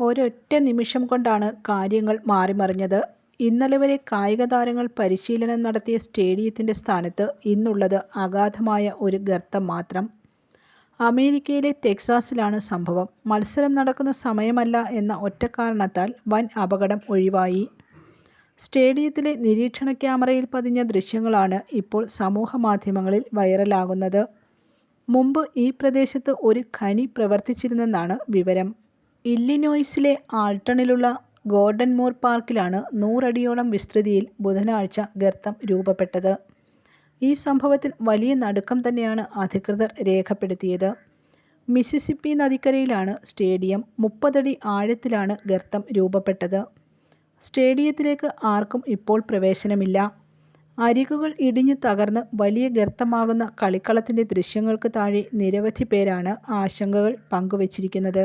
ഒരൊറ്റ നിമിഷം കൊണ്ടാണ് കാര്യങ്ങൾ മാറിമറിഞ്ഞത്. ഇന്നലെ വരെ കായിക താരങ്ങൾ പരിശീലനം നടത്തിയ സ്റ്റേഡിയത്തിന്റെ സ്ഥാനത്ത് ഇന്നുള്ളത് അഗാധമായ ഒരു ഗർത്തം മാത്രം. അമേരിക്കയിലെ ടെക്സാസിലാണ് സംഭവം. മത്സരം നടക്കുന്ന സമയമല്ല എന്ന ഒറ്റ കാരണത്താൽ വൻ അപകടം ഒഴിവായി. സ്റ്റേഡിയത്തിലെ നിരീക്ഷണ ക്യാമറയിൽ പതിഞ്ഞ ദൃശ്യങ്ങളാണ് ഇപ്പോൾ സമൂഹ മാധ്യമങ്ങളിൽ വൈറലാകുന്നത്. മുമ്പ് ഈ പ്രദേശത്ത് ഒരു ഖനി പ്രവർത്തിച്ചിരുന്നെന്നാണ് വിവരം. ഇല്ലിനോയ്സിലെ ആൾട്ടണിലുള്ള ഗോർഡൻ മൂർ പാർക്കിലാണ് നൂറടിയോളം വിസ്തൃതിയിൽ ബുധനാഴ്ച ഗർത്തം രൂപപ്പെട്ടത്. ഈ സംഭവത്തിൽ വലിയ നടുക്കം തന്നെയാണ് അധികൃതർ രേഖപ്പെടുത്തിയത്. മിസിസിപ്പി നദിക്കരയിലാണ് സ്റ്റേഡിയം മുപ്പതടി ആഴത്തിലാണ് ഗർത്തം രൂപപ്പെട്ടത്. സ്റ്റേഡിയത്തിലേക്ക് ആർക്കും ഇപ്പോൾ പ്രവേശനമില്ല. അരികുകൾ ഇടിഞ്ഞു തകർന്ന് വലിയ ഗർത്തമാകുന്ന കളിക്കളത്തിന്റെ ദൃശ്യങ്ങൾക്ക് താഴെ നിരവധി പേരാണ് ആശങ്കകൾ പങ്കുവച്ചിരിക്കുന്നത്.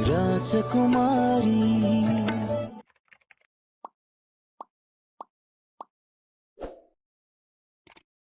Rajakumari.